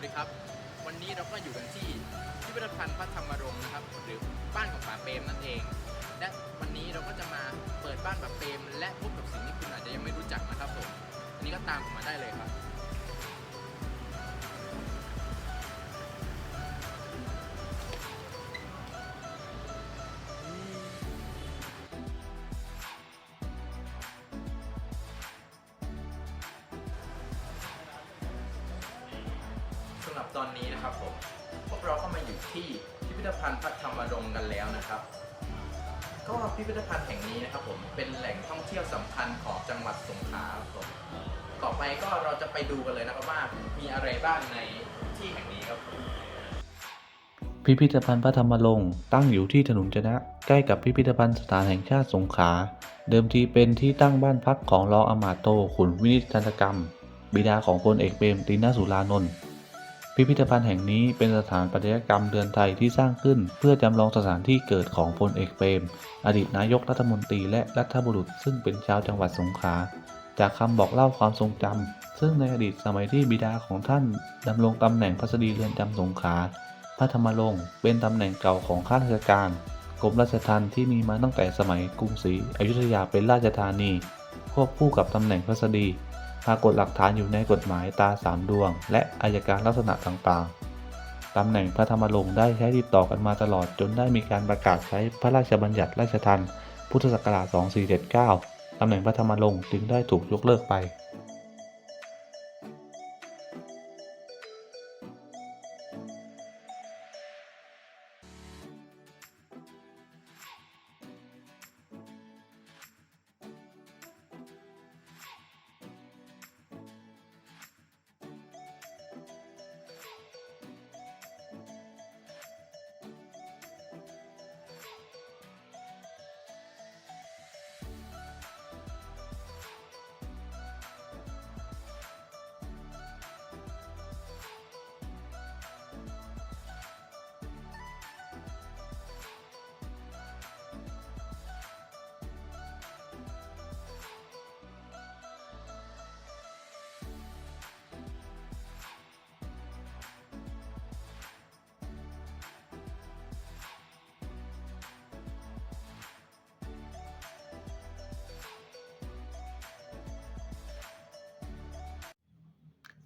วัสดีครับ วันนี้เราก็อยู่กันที่พิพิธภัณฑ์พระธรรมรงค์นะครับ หรือบ้านของป่าเปรมนั่นเอง และวันนี้เราก็จะมาเปิดบ้านป่าเปรม และพบกับสิ่งที่คุณอาจจะยังไม่รู้จักนะครับผมอันนี้ก็ตามผมมาได้เลยครับ รับตอนนี้นะครับผมพวกเราก็มาอยู่ที่พิพิธภัณฑ์พระธรรมรงค์กันแล้วนะครับ ก็พิพิธภัณฑ์แห่งนี้นะครับผมเป็นแหล่งท่องเที่ยวสำคัญของจังหวัดสงขลาครับผมต่อไปก็เราจะไปดูกันเลยนะครับว่ามีอะไรบ้างในที่แห่งนี้ครับผมพิพิธภัณฑ์พระธรรมรงค์ตั้งอยู่ที่ถนนจนะ ใกล้กับพิพิธภัณฑ์สถานแห่งชาติสงขลาเดิมทีเป็นที่ตั้งบ้านพักของรองอมาโต ขุนวินิจฉันกรรม บิดาของพลเอกเปรมตินสุรานนท์ พิพิธภัณฑ์แห่งนี้เป็นสถานปัตยกรรมเรือนไทยที่สร้างขึ้น เพื่อจำลองสถานที่เกิดของพลเอกเปรม อดีตนายกรัฐมนตรีและรัฐบุรุษ ซึ่งเป็นชาวจังหวัดสงขลาจากคำบอกเล่าความทรงจำซึ่งในอดีตสมัยที่บิดาของท่านดำรงตำแหน่งพัสดีเรือนจำสงขลาพระธรรมรงค์เป็นตำแหน่งเก่าของข้าราชการกรมราชทัณฑ์ที่มีมาตั้งแต่สมัยกรุงศรีอยุธยาเป็นราชธานีควบคู่กับตำแหน่งพัสดี ปรากฏหลักฐานอยู่ในกฎหมายตาสามดวง และอายการลักษณะต่างๆ ตำแหน่งพระธรรมรงค์ได้ใช้ติดต่อกันมาตลอดจนได้มีการประกาศใช้พระราชบัญญัติราชทัณฑ์พุทธศักราช 2479 ตำแหน่งพระธรรมรงค์จึงได้ถูกยกเลิกไป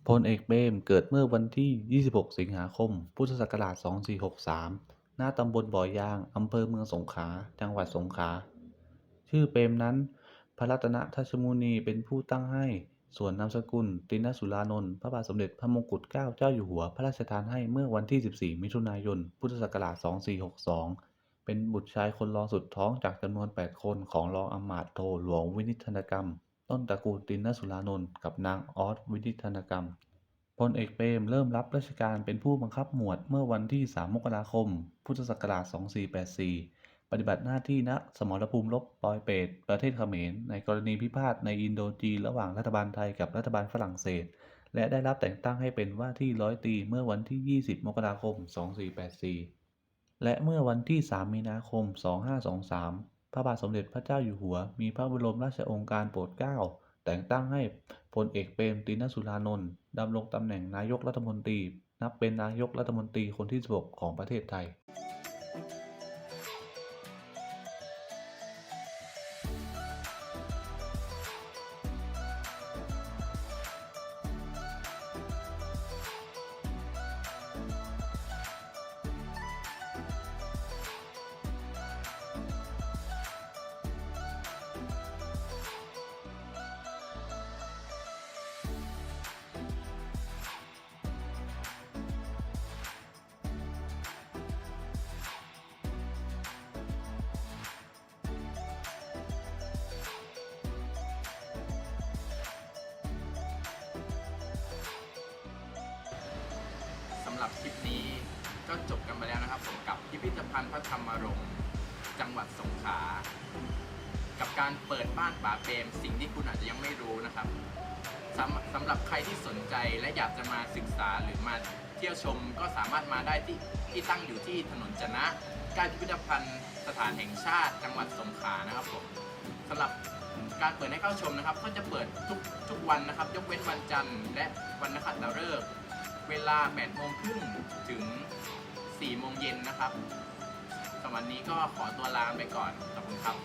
พลเอกเปรมเกิดเมื่อวันที่ 26 สิงหาคม พุทธศักราช 2463ณตำบลบ่อยาง อำเภอเมืองสงขลา จังหวัดสงขลา ชื่อเปมนั้น พระรัตนทัชมุนีเป็นผู้ตั้งให้ ส่วนนามสกุล ตินสุรานนท์ พระบาทสมเด็จพระมงกุฎเกล้าเจ้าอยู่หัว พระราชทานให้เมื่อวันที่ 14 มิถุนายน พุทธศักราช 2462 เป็นบุตรชายคนรองสุดท้องจากจำนวน 8 คนของรองอำมาตย์โทหลวงวินิจฉนกรรม ต้นตระกูลตินสุรานนท์กับนางออสวินิจฉันกรรมพลเอกเปรมเริ่มรับราชการเป็นผู้บังคับหมวดเมื่อวันที่ 3 มกราคม พุทธศักราช 2484 ปฏิบัติหน้าที่ณสมรภูมิรบปอยเปตประเทศเขมร ในกรณีพิพาทในอินโดจีนระหว่างรัฐบาลไทยกับรัฐบาลฝรั่งเศส และได้รับแต่งตั้งให้เป็นว่าที่ร้อยตรีเมื่อวันที่ 20 มกราคม 2484 และเมื่อวันที่ 3 มีนาคม 2523 พระบาทสมเด็จพระเจ้าอยู่หัว มีพระบรมราชโองการโปรดเกล้า แต่งตั้งให้พลเอกเปรมตินสุรานนท์ดำรงตำแหน่งนายกรัฐมนตรี นับเป็นนายกรัฐมนตรีคนที่ 16 ของประเทศไทย ลิปนี้ก็จบกันไปแล้วนะครับผมกับพิพิธภัณฑ์พระธรรมรงค์จังหวัดสงขลากับการเปิดบ้านป่าเปรมสิ่งที่คุณอาจจะยังไม่รู้นะครับสำสำหรับใครที่สนใจและอยากจะมาศึกษาหรือมาเที่ยวชมก็สามารถมาได้ที่ที่ตั้งอยู่ที่ถนนจนะใกล้พิพิธภัณฑ์สถานแห่งชาติ จังหวัดสงขลานะครับผมสำหรับการเปิดให้เข้าชมนะครับ ก็จะเปิดทุกทุกวันนะครับ ยกเว้นวันจันทร์และวันนักขัตฤกษ์ เวลา8โมงครึ่งถึง4โมงเย็นนะครับสำหรับวันนี้ก็ขอตัวลาไปก่อนขอบคุณครับ